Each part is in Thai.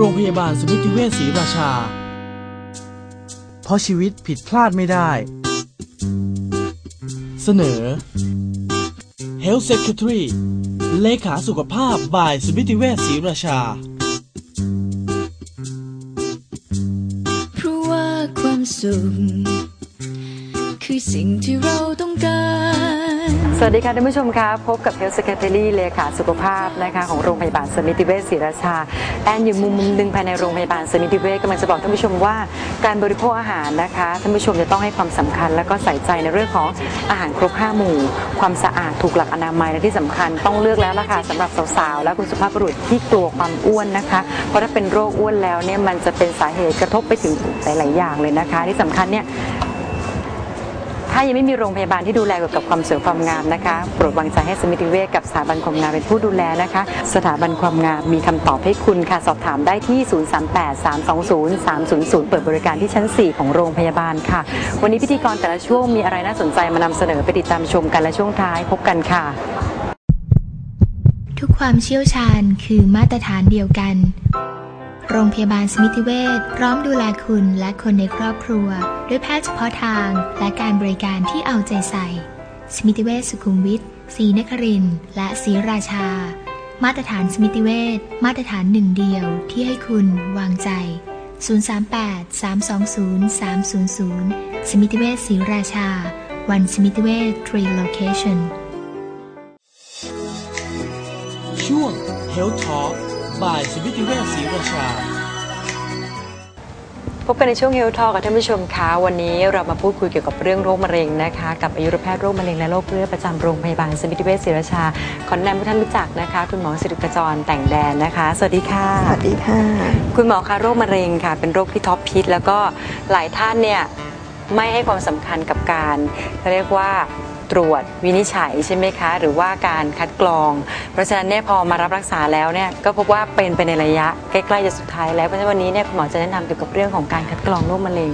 โรงพยาบาลสมิติเวชศรีราชา เพราะชีวิตผิดพลาดไม่ได้ เสนอ Health Secretary เลขาสุขภาพบ่ายสมิติเวชศรีราชา เพราะว่าความสุขคือสิ่งที่เราต้องการ สวัสดีค่ะท่านผู้ชมคะพบกับ Health Secretary เลขาสุขภาพนะคะของโรงพยาบาลสมิติเวชศรีราชา แอนอยู่มุมมุมหนึ่งภายในโรงพยาบาลสมิติเวชกำลังจะบอกท่านผู้ชมว่าการบริโภคอาหารนะคะท่านผู้ชมจะต้องให้ความสำคัญ และก็ใส่ใจในเรื่องของอาหารครบห้าหมู่ ความสะอาดถูกหลักอนามัยและที่สำคัญต้องเลือกแล้วล่ะค่ะสำหรับสาวๆและคุณสุภาพบุรุษที่กลัวความอ้วนนะคะ เพราะถ้าเป็นโรคอ้วนแล้วเนี่ยมันจะเป็นสาเหตุกระทบไปถึงหลายๆอย่างเลยนะคะ ที่สำคัญเนี่ย ถ้ายังไม่มีโรงพยาบาลที่ดูแลเกี่ยวกับความสวยความงามนะคะโปรดวางใจให้สมิติเวชกับสถาบันความงามเป็นผู้ดูแลนะคะ สถาบันความงามมีคำตอบให้คุณค่ะสอบถามได้ที่ 038-320-300 เปิดบริการที่ชั้น 4 ของโรงพยาบาลค่ะ วันนี้พิธีกรแต่ละช่วงมีอะไรน่าสนใจมานำเสนอไปติดตามชมกันและช่วงท้ายพบกันค่ะ ทุกความเชี่ยวชาญคือมาตรฐานเดียวกัน โรงพยาบาลสมิติเวชพร้อมดูแลคุณและคนในครอบครัว ด้วยแพทย์เฉพาะทางและการบริการที่เอาใจใส่ สมิติเวชสุขุมวิทศรีนครินทร์และศรีราชา มาตรฐานสมิติเวชมาตรฐานหนึ่งเดียวที่ให้คุณวางใจ 038 320 300 สมิติเวชศรีราชา วันสมิติเวชทรีโลเคชั่นช่วง Health Talk บ่ายสมิติเวชศรีราชาพบกันในช่วงเฮลทอกับท่านผู้ชมคะวันนี้เรามาพูดคุยเกี่ยวกับเรื่องโรคมะเร็งนะคะ กับอายุรแพทย์โรคมะเร็งและโรคเลือดประจำโรงพยาบาลสมิติเวชศรีราชา ขอแนะนำให้ท่านรู้จักนะคะ คุณหมอสิริกจรแต่งแดนนะคะ สวัสดีค่ะ สวัสดีค่ะ คุณหมอคะโรคมะเร็งค่ะ เป็นโรคที่ท็อปฮิตแล้วก็หลายท่านเนี่ยไม่ให้ความสำคัญกับการเรียกว่า ตรวจวินิจฉัยใช่ไหมคะ หรือว่าการคัดกรอง เพราะฉะนั้นเนี่ยพอมารับรักษาแล้วเนี่ยก็พบว่าเป็นไปในระยะใกล้ๆจะสุดท้ายแล้วเพราะฉะนั้นวันนี้เนี่ยคุณหมอจะแนะนำเกี่ยวกับเรื่องของการคัดกรองโรคมะเร็ง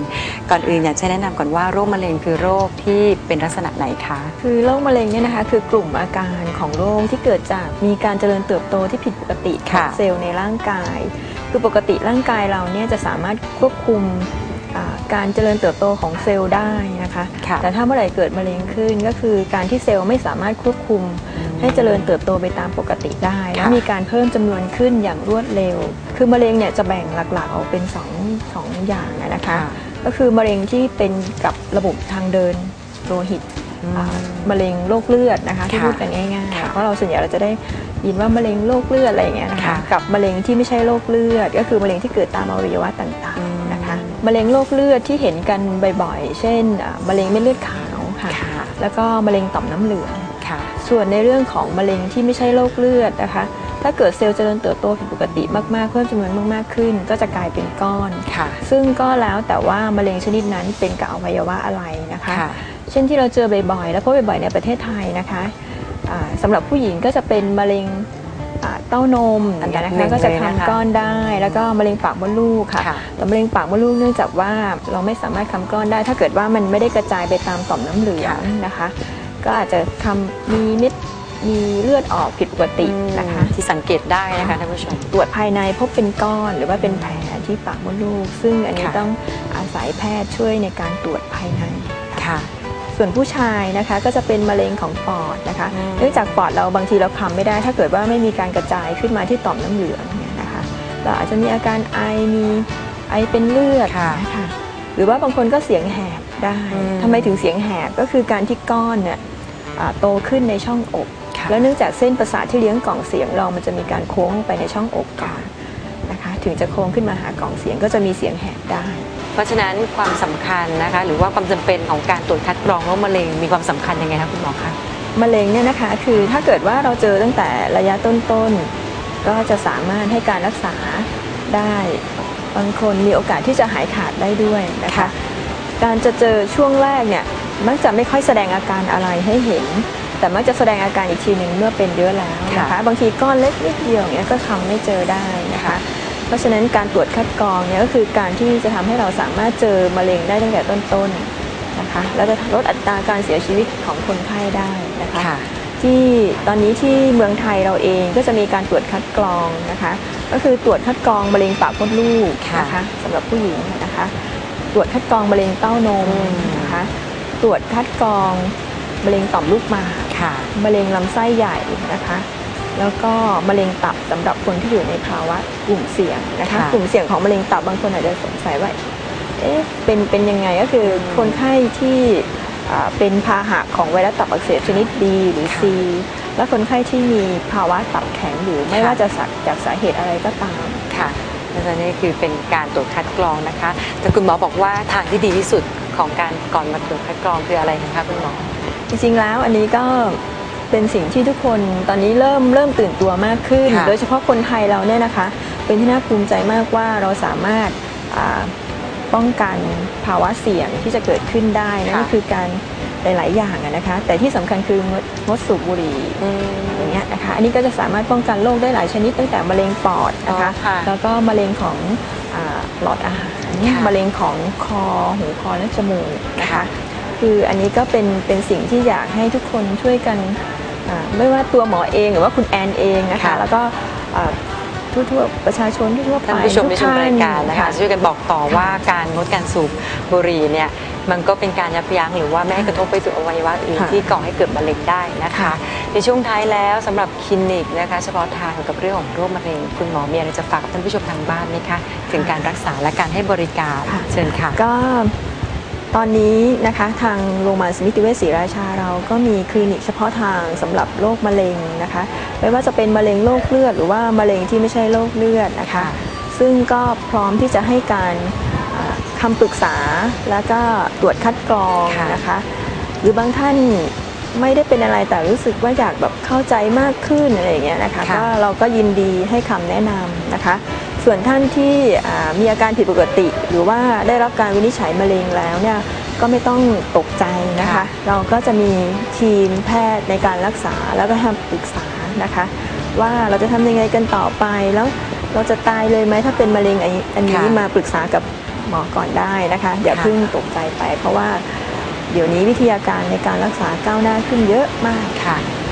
ก่อนอื่นอยากจะแนะนำก่อนว่าโรคมะเร็งคือโรคที่เป็นลักษณะไหนคะคือโรคมะเร็งเนี่ยนะคะคือกลุ่มอาการของโรคที่เกิดจากมีการเจริญเติบโตที่ผิดปกติของค่ะเซลล์ในร่างกาย คือปกติร่างกายเราเนี่ยจะสามารถควบคุมอ่า การเจริญเติบโตของเซลล์ได้นะคะค่ะแต่ถ้าเมื่อไหร่เกิดมะเร็งขึ้นก็คือการที่เซลล์ไม่สามารถควบคุม ให้เจริญเติบโตไปตามปกติได้ และค่ะมีการเพิ่มจำนวนขึ้นอย่างรวดเร็ว คือมะเร็งเนี่ยจะแบ่งหลักๆออกเป็นสองสองอย่างนะคะ ก็คือมะเร็งที่เป็นกับระบบทางเดินโลหิตอืมอ่ามะเร็งโรคเลือดนะคะที่ค่ะพูดกันง่ายค่ะๆเพราะเราส่วนใหญ่เราจะได้ยินว่ามะเร็งโรคเลือดอะไรอย่างเงี้ยนะคะค่ะกับมะเร็งที่ไม่ใช่โรคเลือด ก็คือมะเร็งที่เกิดตามอวัยวะต่างอืมๆนะคะ มะเร็งโรคเลือดที่เห็นกันบ่อยๆ เช่นอ่ามะเร็งเม็ดเลือดขาวค่ะค่ะแล้วก็มะเร็งต่อมน้ำเหลืองค่ะ ส่วนในเรื่องของมะเร็งที่ไม่ใช่โรคเลือดนะคะ ถ้าเกิดเซลล์เจริญเติบโตผิดปกติมากๆ เพิ่มจำนวนมากๆขึ้น ก็จะกลายเป็นก้อนค่ะ ซึ่งก็แล้วแต่ว่ามะเร็งชนิดนั้นเป็นกับอวัยวะอะไรนะคะค่ะเช่นที่เราเจอบ่อยๆ และพบบ่อยๆในประเทศไทยนะคะอ่าสำหรับผู้หญิงก็จะเป็นมะเร็งอ่าเต้านมอันดับนะหนึ่คะงก็จะเลยนะคะทำก้อนได้ แล้วก็มะเร็งปากมดลูกค่ะค่ะแต่มะเร็งปากมดลูกเนื่องจากว่าเราไม่สามารถทำก้อนได้ ถ้าเกิดว่ามันไม่ได้กระจายไปตามต่อมน้ำเหลืองนะคะ ก็อาจจะทำมีเม็ดมีเลือดออกผิดปกตินะคะที่สังเกตได้นะคะท่านผู้ชมตรวจภายในพบเป็นก้อนหรือว่าเป็นแผลที่ปากมดลูก ซึ่งอันนี้ค่ะต้องอาศัยแพทย์ช่วยในการตรวจภายในค่ะ ส่วนผู้ชายนะคะก็จะเป็นมะเร็งของปอดนะคะอืมเนื่องจากปอดเราบางทีเราคำไม่ได้ ถ้าเกิดว่าไม่มีการกระจายขึ้นมาที่ต่อมน้ำเหลืองเนี่ยนะคะ เราอาจจะมีอาการไอมีไอเป็นเลือดค่ะนะคะหรือว่าบางคนก็เสียงแหบได้อืมทำไมถึงเสียงแหบก็คือการที่ก้อนเนี่ยอ่าโตขึ้นในช่องอกค่ะแล้วเนื่องจากเส้นประสาทที่เลี้ยงกล่องเสียงเรามันจะมีการโค้งลงไปในช่องอกก่อนนะคะ ถึงจะโค้งขึ้นมาหากล่องเสียงก็จะมีเสียงแหบได้ เพราะฉะนั้นความสำคัญนะคะ หรือว่าความจำเป็นของการตรวจคัดกรองโรคมะเร็งมีความสำคัญยังไงคะคุณหมอคะมะเร็งเนี่ยนะคะ คือถ้าเกิดว่าเราเจอตั้งแต่ระยะต้นๆก็จะสามารถให้การรักษาได้บางคนมีโอกาสที่จะหายขาดได้ด้วยนะคะค่ะการจะเจอช่วงแรกเนี่ยมักจะไม่ค่อยแสดงอาการอะไรให้เห็น แต่มักจะแสดงอาการอีกทีหนึ่งเมื่อเป็นเยอะแล้วนะคะค่ะบางทีก้อนเล็กนิดเดียวอย่างเงี้ยก็ทำไม่เจอได้นะคะ เพราะฉะนั้นการตรวจคัดกรองเนี่ยก็คือการที่จะทำให้เราสามารถเจอมะเร็งได้ตั้งแต่ต้นๆนะคะแล้วจะลดอัตราการเสียชีวิตของคนไข้ได้นะคะค่ะจที่ตอนนี้ที่เมืองไทยเราเองก็จะมีการตรวจคัดกรองนะคะ ก็คือตรวจคัดกรองมะเร็งปากมดลูกค่ะนะคะสำหรับผู้หญิงนะคะ ตรวจคัดกรองมะเร็งเต้านมนะคะตรวจคัดกรองมะเร็งต่อมลูกหมากค่ะมะเร็งลำไส้ใหญ่นะคะ แล้วก็มะเร็งตับสำหรับคนที่อยู่ในภาวะกลุ่มเสี่ยงนะคะค่ะกลุ่มเสี่ยงของมะเร็งตับบางคนอาจจะสงสัยว่าเอ๊ะเป็นเป็นยังไงก็คือคนไข้ที่อ่าเป็นพาหะของไวรัสตับอักเสบชนิด B หรือ C และคนไข้ที่มีภาวะตับแข็งอยู่ไม่ค่ะว่าจะสักจากสาเหตุอะไรก็ตามค่ะและนี่คือเป็นการตรวจคัดกรองนะคะ แต่คุณหมอบอกว่าทางที่ดีที่สุดของการก่อนมาตรวจคัดกรองคืออะไรนะคะคุณหมอจริงๆแล้วอันนี้ก็ เป็นสิ่งที่ทุกคนตอนนี้เริ่มเริ่มตื่นตัวมากขึ้น ค่ะ โดยเฉพาะคนไทยเราเนี่ยนะคะ เป็นที่น่าภูมิใจมากว่าเราสามารถอ่าป้องกันภาวะเสี่ยงที่จะเกิดขึ้นได้นั่นก็คือการหลาย ๆ อย่างอะนะคะ แต่ที่สำคัญคืองดงดสูบบุหรี่ อืม อย่างเงี้ยนะคะ อันนี้ก็จะสามารถป้องกันโรคได้หลายชนิดตั้งแต่มะเร็งปอดนะคะ อ๋อค่ะแล้วก็มะเร็งของอาหลอดอาหาร ค่ะมะเร็งของคอ หูคอและจมูกนะคะ ค่ะ คืออันนี้ก็เป็นเป็นสิ่งที่อยากให้ทุกคนช่วยกันอ่า ไม่ว่าตัวหมอเองหรือว่าคุณแอนเองนะคะค่ะแล้วก็อ่าทั่วๆประชาชนทั่วๆไปท่านผู้ชมทุที่ชมรายการนะคะค่ะช่วยกันบอกต่อว่าการงดการสูบบุหรี่เนี่ยมันก็เป็นการยับยั้งหรือว่าไม่ให้กระทบไปสู่อวัยวะอื่นค่ะที่ก่อให้เกิดมะเร็งได้นะคะค่ะในช่วงท้ายแล้วสำหรับคลินิกนะคะเฉพาะทางเกี่ยวกับเรื่องของโรคมะเร็งคุณหมอมีอะไรจะฝากกับท่านผู้ชมทางบ้านไหมคะถึงการรักษาและการให้บริการค่ะเชิญค่ะก็ ตอนนี้นะคะทางโรงพยาบาลสมิติเวชศรีราชาเราก็มีคลินิกเฉพาะทางสำหรับโรคมะเร็งนะคะ ไม่ว่าจะเป็นมะเร็งโรคเลือด หรือว่ามะเร็งที่ไม่ใช่โรคเลือดนะคะค่ะซึ่งก็พร้อมที่จะให้การอ่าคำปรึกษาแล้วก็ตรวจคัดกรองค่ะนะคะ หรือบางท่านไม่ได้เป็นอะไรแต่รู้สึกว่าอยากแบบเข้าใจมากขึ้นอะไรอย่างเงี้ยนะคะค่ะก็เราก็ยินดีให้คำแนะนำนะคะ ส่วนท่านที่อ่ามีอาการผิดปกติ หรือว่าได้รับการวินิจฉัยมะเร็งแล้วเนี่ยก็ไม่ต้องตกใจนะคะค่ะเราก็จะมีทีมแพทย์ในการรักษาแล้วก็ทำปรึกษานะคะ ว่าเราจะทำยังไงกันต่อไปแล้วเราจะตายเลยไหมถ้าเป็นมะเร็งอันนี้อันนี้ค่ะมาปรึกษากับหมอก่อนได้นะคะ อย่าค่ะเพิ่งตกใจไป เพราะว่าเดี๋ยวนี้วิทยาการในการรักษาก้าวหน้าขึ้นเยอะมากค่ะส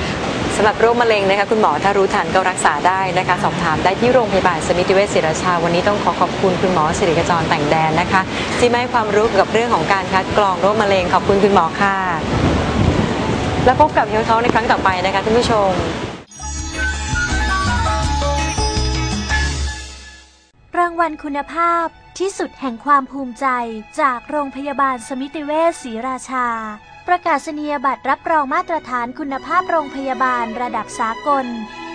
ำหรับโรคมะเร็งนะคะคุณหมอถ้ารู้ทันก็รักษาได้นะคะสอบถามได้ที่โรงพยาบาลสมิติเวชศิริชา วันนี้ต้องขอขอบคุณคุณหมอสิริกจรแต่งแดนนะคะ ที่ให้ความรู้เกี่ยวกับเรื่องของการคัดกรองโรคมะเร็งขอบคุณคุณหมอค่ะ แล้วพบกับเฮลท์ในครั้งต่อไปนะคะท่านผู้ชมรางวัลคุณภาพที่สุดแห่งความภูมิใจจากโรงพยาบาลสมิติเวชศรีราชา ประกาศนียบัตรรับรองมาตรฐานคุณภาพโรงพยาบาลระดับสากล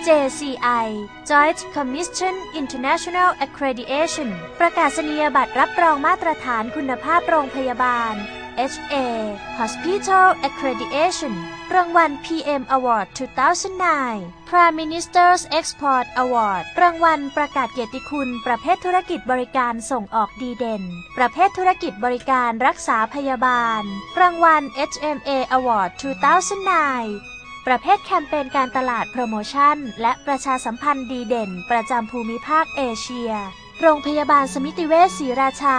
JCI Joint Commission International Accreditation ประกาศนียบัตรรับรองมาตรฐานคุณภาพโรงพยาบาล HA Hospital Accreditation รางวัล PM Award 2009 Prime Minister's Export Award รางวัลประกาศเกียรติคุณ ประเภทธุรกิจบริการส่งออกดีเด่น ประเภทธุรกิจบริการรักษาพยาบาล รางวัล HMA Award 2009ประเภทแคมเปญการตลาดโปรโมชั่น และประชาสัมพันธ์ดีเด่น ประจำภูมิภาคเอเชีย โรงพยาบาลสมิติเวชศรีราชา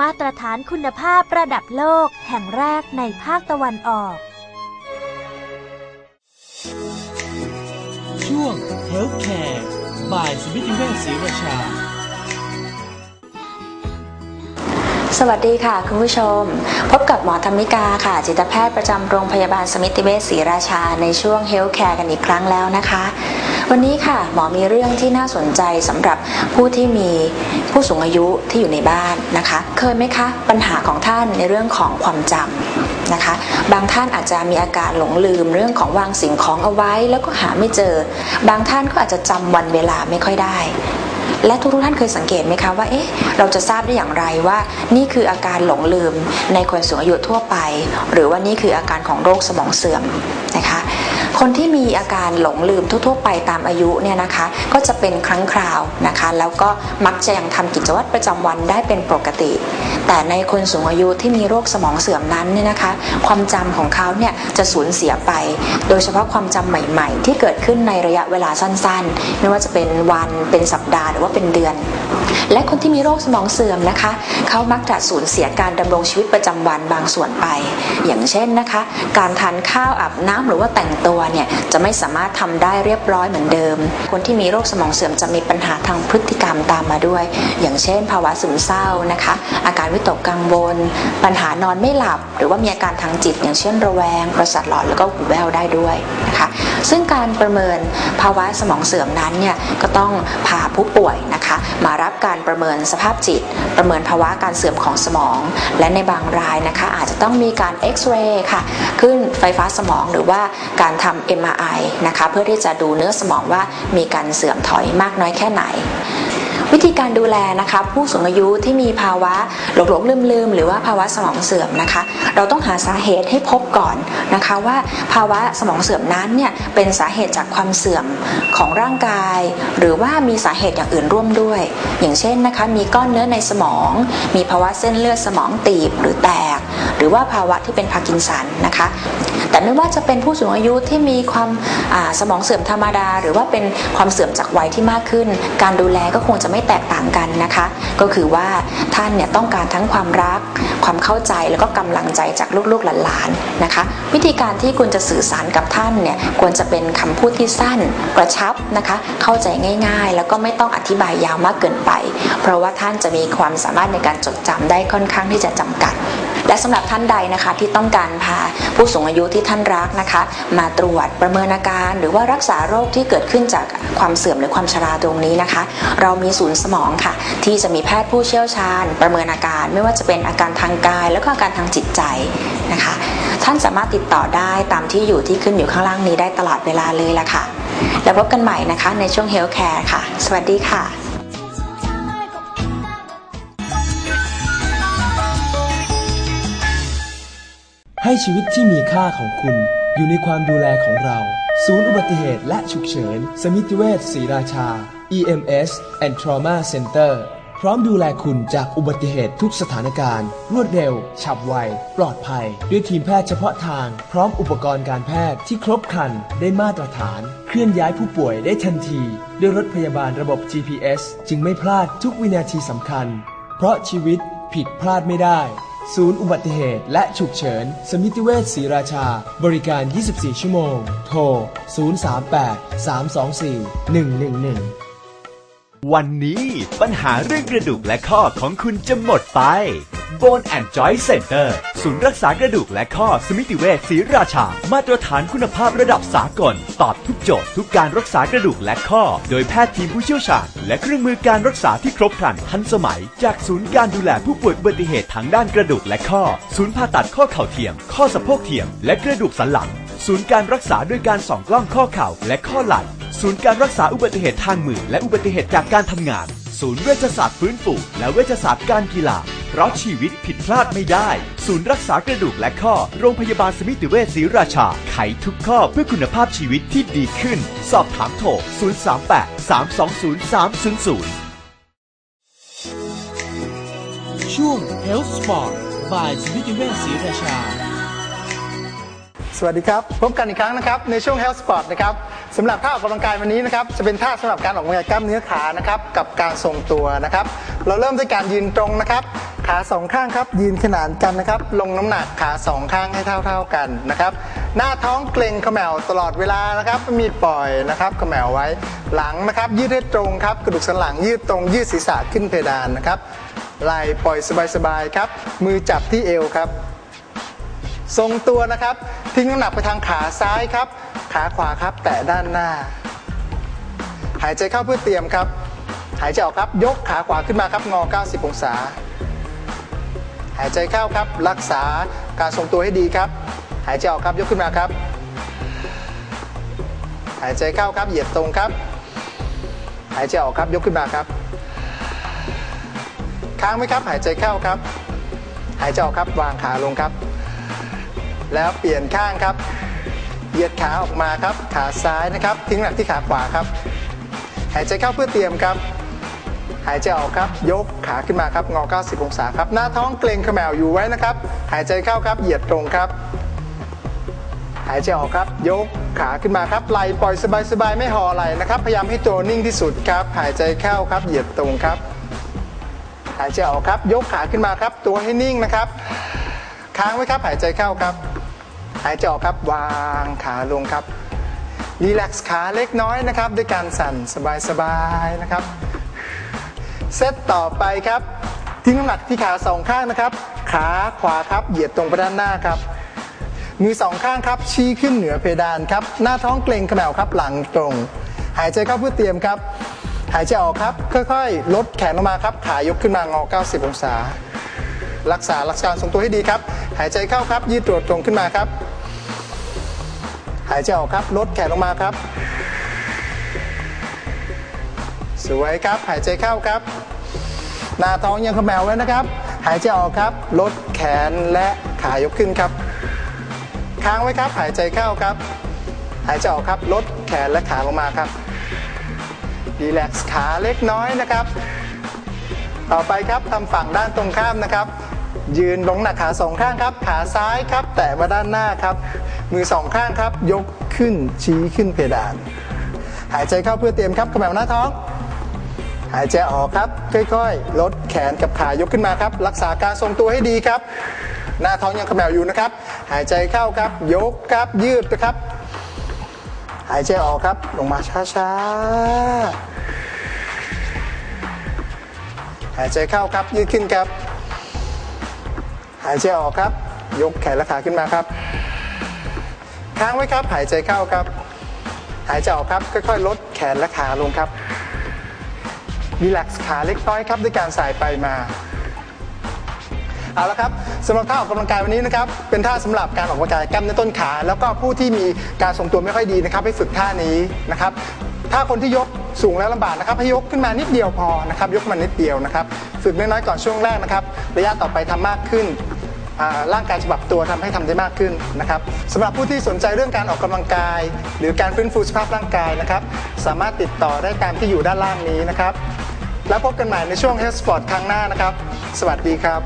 มาตรฐานคุณภาพระดับโลกแห่งแรกในภาคตะวันออก ช่วง Healthcare บ่ายสมิติเวชศรีราชาสวัสดีค่ะ คุณผู้ชม พบกับหมอธรรมิกาค่ะ จิตแพทย์ประจำโรงพยาบาลสมิติเวชศรีราชา ในช่วง Health Care กันอีกครั้งแล้วนะคะ วันนี้ค่ะหมอมีเรื่องที่น่าสนใจสำหรับผู้ที่มีผู้สูงอายุที่อยู่ในบ้านนะคะ เคยไหมคะปัญหาของท่านในเรื่องของความจำนะคะ บางท่านอาจจะมีอาการหลงลืมเรื่องของวางสิ่งของเอาไว้ แล้วก็หาไม่เจอ บางท่านก็อาจจะจำวันเวลาไม่ค่อยได้และทุกท่านเคยสังเกตไหมคะว่า เอ๊ะ เราจะทราบได้อย่างไรว่า นี่คืออาการหลงลืมในคนสูงอายุทั่วไป หรือว่านี่คืออาการของโรคสมองเสื่อมนะคะ คนที่มีอาการหลงลืมทั่วๆ ไปตามอายุเนี่ยนะคะก็จะเป็นครั้งคราวนะคะ แล้วก็มักจะยังทำกิจวัตรประจำวันได้เป็นปกติ แต่ในคนสูงอายุที่มีโรคสมองเสื่อมนั้นเนี่ยนะคะ ความจำของเขาเนี่ยจะสูญเสียไป โดยเฉพาะความจำใหม่ ๆ ที่เกิดขึ้นในระยะเวลาสั้นๆ ไม่ว่าจะเป็นวันเป็นสัปดาห์หรือว่าเป็นเดือน และคนที่มีโรคสมองเสื่อมนะคะ เขามักจะสูญเสียการดำรงชีวิตประจำวันบางส่วนไป อย่างเช่นนะคะ การทานข้าวอาบน้ำหรือว่าแต่งตัวเนี่ยจะไม่สามารถทำได้เรียบร้อยเหมือนเดิม คนที่มีโรคสมองเสื่อมจะมีปัญหาทางพฤติกรรมตามมาด้วย อย่างเช่น ภาวะซึมเศร้านะคะ อาการวิตกกังวล ปัญหานอนไม่หลับ หรือว่ามีอาการทางจิต อย่างเช่นระแวง ประสาทหลอนแล้วก็หูแว่วได้ด้วยนะคะ ซึ่งการประเมินภาวะสมองเสื่อมนั้นเนี่ยก็ต้องพาผู้ป่วยนะคะมารับการประเมินสภาพจิต ประเมินภาวะการเสื่อมของสมอง และในบางรายนะคะอาจจะต้องมีการเอ็กซเรย์ค่ะขึ้นไฟฟ้าสมองหรือว่าการทำ MRI นะคะเพื่อที่จะดูเนื้อสมองว่ามีการเสื่อมถอยมากน้อยแค่ไหน วิธีการดูแลนะคะผู้สูงอายุที่มีภาวะหลงๆลืมๆหรือว่าภาวะสมองเสื่อมนะคะ เราต้องหาสาเหตุให้พบก่อนนะคะว่าภาวะสมองเสื่อมนั้นเนี่ยเป็นสาเหตุจากความเสื่อมของร่างกาย หรือว่ามีสาเหตุอย่างอื่นร่วมด้วย อย่างเช่นนะคะมีก้อนเนื้อในสมอง มีภาวะเส้นเลือดสมองตีบหรือแตก หรือว่าภาวะที่เป็นพาร์กินสันนะคะแต่ไม่ว่าจะเป็นผู้สูงอายุที่มีความสมองเสื่อมธรรมดา หรือว่าเป็นความเสื่อมจากวัยที่มากขึ้น การดูแลก็คงจะไม่แตกต่างกันนะคะ ก็คือว่าท่านเนี่ยต้องการทั้งความรัก ความเข้าใจแล้วก็กำลังใจจากลูกๆหลานๆนะคะ วิธีการที่คุณจะสื่อสารกับท่านเนี่ยควรจะเป็นคำพูดที่สั้นกระชับนะคะ เข้าใจง่าย ๆ แล้วก็ไม่ต้องอธิบายยาวมากเกินไป เพราะว่าท่านจะมีความสามารถในการจดจำได้ค่อนข้างที่จะจำกัด และสำหรับท่านใดนะคะที่ต้องการพาผู้สูงอายุที่ท่านรักนะคะ มาตรวจประเมินอาการ หรือว่ารักษาโรคที่เกิดขึ้นจากความเสื่อมหรือความชราตรงนี้นะคะ เรามีศูนย์สมองค่ะ ที่จะมีแพทย์ผู้เชี่ยวชาญ ประเมินอาการไม่ว่าจะเป็นอาการทางกาย แล้วก็อาการทางจิตใจนะคะ ท่านสามารถติดต่อได้ตามที่อยู่ที่ขึ้นอยู่ข้างล่างนี้ได้ตลอดเวลาเลยละค่ะ แล้วพบกันใหม่นะคะในช่วง Health Care ค่ะ สวัสดีค่ะ ให้ชีวิตที่มีค่าของคุณ อยู่ในความดูแลของเรา ศูนย์อุบัติเหตุและฉุกเฉิน สมิติเวชศรีราชา EMS and Trauma Center พร้อมดูแลคุณจากอุบัติเหตุทุกสถานการณ์ รวดเร็ว ฉับไว ปลอดภัย ด้วยทีมแพทย์เฉพาะทาง พร้อมอุปกรณ์การแพทย์ที่ครบครันได้มาตรฐาน เคลื่อนย้ายผู้ป่วยได้ทันที ด้วยรถพยาบาลระบบ GPS จึงไม่พลาดทุกวินาทีสำคัญ เพราะชีวิตผิดพลาดไม่ได้ ศูนย์อุบัติเหตุและฉุกเฉิน สมิติเวชศรีราชา บริการ 24 ชั่วโมง โทร 038 324 111 วันนี้ปัญหาเรื่องกระดูกและข้อของคุณจะหมดไป Bone and Joint Center ศูนย์รักษากระดูกและข้อสมิติเวชศรีราชา มาตรฐานคุณภาพระดับสากล ตอบทุกโจทย์ทุกการรักษากระดูกและข้อ โดยแพทย์ทีมผู้เชี่ยวชาญ และเครื่องมือการรักษาที่ครบครันทันสมัย จากศูนย์การดูแลผู้ป่วยอุบัติเหตุทางด้านกระดูกและข้อ ศูนย์ผ่าตัดข้อเข่าเทียม ข้อสะโพกเทียม และกระดูกสันหลัง ศูนย์การรักษาด้วยการส่องกล้องข้อเข่าและข้อไหล่ ศูนย์การรักษาอุบัติเหตุทางมือและอุบัติเหตุจากการทำงาน ศูนย์เวชศาสตร์ฟื้นฟูและเวชศาสตร์การกีฬา เพราะชีวิตผิดพลาดไม่ได้ ศูนย์รักษากระดูกและข้อ โรงพยาบาลสมิติเวชศรีราชา ไขทุกข้อเพื่อคุณภาพชีวิตที่ดีขึ้น สอบถามโทร 038 320 300ช่วง Health Sport บ่ายสมิติเวชศรีราชา สวัสดีครับ พบกันอีกครั้งนะครับ ในช่วง Health Sport นะครับ สำหรับท่าออกกำลังกายวันนี้นะครับจะเป็นท่าสำหรับการออกกำลังกายกล้ามเนื้อขานะครับกับการทรงตัวนะครับ เราเริ่มด้วยการยืนตรงนะครับ ขาสองข้างครับยืนขนานกันนะครับ ลงน้ำหนักขาสองข้างให้เท่า ๆกันนะครับ หน้าท้องเกร็งเขมวตลอดเวลานะครับไม่มีปล่อยนะครับเขมวไว้หลังนะครับ ยืดให้ตรงครับกระดูกสันหลังยืดตรง ยืดศีรษะขึ้นเพดานนะครับไหล่ปล่อยสบายๆครับ มือจับที่เอวครับ ทรงตัวนะครับ ทิ้งน้ำหนักไปทางขาซ้ายครับ ขาขวาครับ แตะด้านหน้า หายใจเข้าเพื่อเตรียมครับ หายใจออกครับยกขาขวาขึ้นมาครับงอ 90 องศา หายใจเข้าครับ รักษาการทรงตัวให้ดีครับ หายใจออกครับยกขึ้นมาครับ หายใจเข้าครับเหยียดตรงครับ หายใจออกครับยกขึ้นมาครับ ค้างไหมครับ หายใจเข้าครับ หายใจออกครับวางขาลงครับ แล้วเปลี่ยนข้างครับ ยียดขาออกมาครับ ขาซ้ายนะครับ ทิ้งหนักที่ขาขวาครับ หายใจเข้าเพื่อเตรียมครับ หายใจออกครับ ยกขาขึ้นมาครับ งอ 90 องศาครับ หน้าท้องเกรงขมวอยู่ไว้นะครับ หายใจเข้าครับ เหยียดตรงครับ หายใจออกครับ ยกขาขึ้นมาครับ ไหล่ปล่อยสบายๆ ไม่ห่อไหล่นะครับ พยายามให้ตัวนิ่งที่สุดครับ หายใจเข้าครับ เหยียดตรงครับ หายใจออกครับ ยกขาขึ้นมาครับ ตัวให้นิ่งนะครับ ค้างไว้ครับ หายใจเข้าครับ หายใจออกครับวางขาลงครับรีแลกซ์ขาเล็กน้อยนะครับ ด้วยการสั่นสบายๆนะครับ เซตต่อไปครับทิ้งน้ำหนักที่ขาสองข้างนะครับ ขาขวาครับเหยียดตรงไปด้านหน้าครับมือสองข้างครับชี้ขึ้นเหนือเพดานครับ หน้าท้องเกร็งขมวครับหลังตรง หายใจเข้าเพื่อเตรียมครับ หายใจออกครับ ค่อยๆ ลดแขนลงมาครับ ขายกขึ้นมางอ 90 องศา รักษาหลักการทรงตัวให้ดีครับ หายใจเข้าครับยืดตัวตรงขึ้นมาครับ หายใจออกครับ ลดแขนลงมาครับ สวยครับ หายใจเข้าครับ หน้าท้องยังขมวไว้นะครับ หายใจออกครับ ลดแขนและขายกขึ้นครับ ค้างไว้ครับ หายใจเข้าครับ หายใจออกครับ ลดแขนและขาลงมาครับรีแลกซ์ขาเล็กน้อยนะครับ ต่อไปครับทำฝั่งด้านตรงข้ามนะครับ ยืนลงหนักขาสองข้างครับ ขาซ้ายครับ แตะมาด้านหน้าครับ มือสองข้างครับ ยกขึ้นชี้ขึ้นเพดาน หายใจเข้าเพื่อเตรียมครับขมวหน้าท้อง หายใจออกครับ ค่อยๆ ลดแขนกับขายกขึ้นมาครับ รักษาการทรงตัวให้ดีครับ หน้าท้องยังขมวอยู่นะครับ หายใจเข้าครับ ยกครับยืดนะครับ หายใจออกครับลงมาช้าๆ หายใจเข้าครับยืดขึ้นครับ หายใจออกครับ ยกแขนและขาขึ้นมาครับ ค้างไว้ครับ หายใจเข้าครับ หายใจออกครับ ค่อยๆ ลดแขนและขาลงครับรีแลกซ์ขาเล็กน้อยครับด้วยการสายไปมาเอาละครับสำหรับท่าออกกำลังกายวันนี้นะครับเป็นท่าสำหรับการออกกำลังกายกล้ามเนื้อต้นขา แล้วก็ผู้ที่มีการทรงตัวไม่ค่อยดีนะครับ ให้ฝึกท่านี้นะครับถ้าคนที่ยกสูงแล้วลำบากนะครับให้ยกขึ้นมานิดเดียวพอนะครับ ยกมานิดเดียวนะครับ ฝึกน้อยๆก่อนช่วงแรกนะครับ ระยะต่อไปทำมากขึ้น ร่างกายจะปรับตัวทำให้ทำได้มากขึ้นนะครับสำหรับผู้ที่สนใจเรื่องการออกกำลังกาย หรือการฟื้นฟูสภาพร่างกายนะครับ สามารถติดต่อได้ตามที่อยู่ด้านล่างนี้นะครับ แล้วพบกันใหม่ในช่วง Health Sport ครั้งหน้านะครับ สวัสดีครับ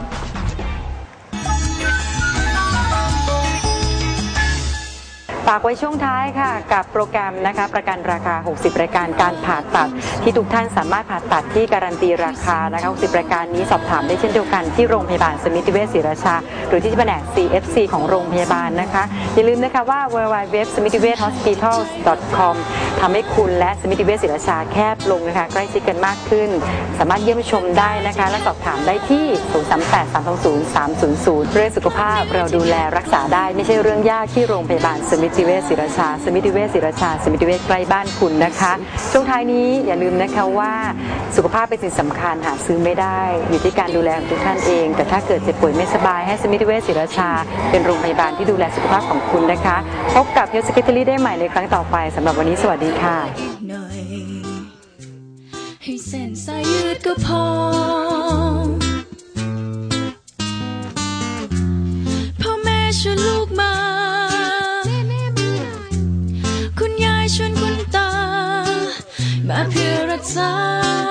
ฝากไว้ช่วงท้ายค่ะ กับโปรแกรมนะคะ ประกันราคา 60 รายการการผ่าตัด ที่ทุกท่านสามารถผ่าตัดที่การันตีราคานะคะ 60 รายการนี้สอบถามได้เช่นเดียวกันที่โรงพยาบาลสมิติเวชศรีราชา หรือที่แผนก CFC ของโรงพยาบาลนะคะ อย่าลืมนะคะว่า w w w s m i t i v e s h o s p i t a l c o m ทำให้คุณและสมิติเวชศรีราชาแคบลงนะคะ ใกล้ชิดกันมากขึ้น สามารถเยี่ยมชมได้นะคะ และสอบถามได้ที่ 038 320 300 เรื่องสุขภาพเราดูแลรักษาได้ไม่ใช่เรื่องยากที่โรงพยาบาลสมิติเวชศรีราชา สมิติเวชศรีราชา สมิติเวชใกล้บ้านคุณนะคะ ช่วงท้ายนี้อย่าลืมนะคะว่าสุขภาพเป็นสิ่งสำคัญหาซื้อไม่ได้ อยู่ที่การดูแลของทุกท่านเอง แต่ถ้าเกิดเจ็บป่วยไม่สบายให้สมิติเวชศรีราชา เป็นโรงพยาบาลที่ดูแลสุขภาพของคุณนะคะ พบกับเฮลสเกตเตอรี่ได้ใหม่ในครั้งต่อไปสำหรับวันนี้สวัสดีค่ะให้เส้นสายยืดก็พอ 在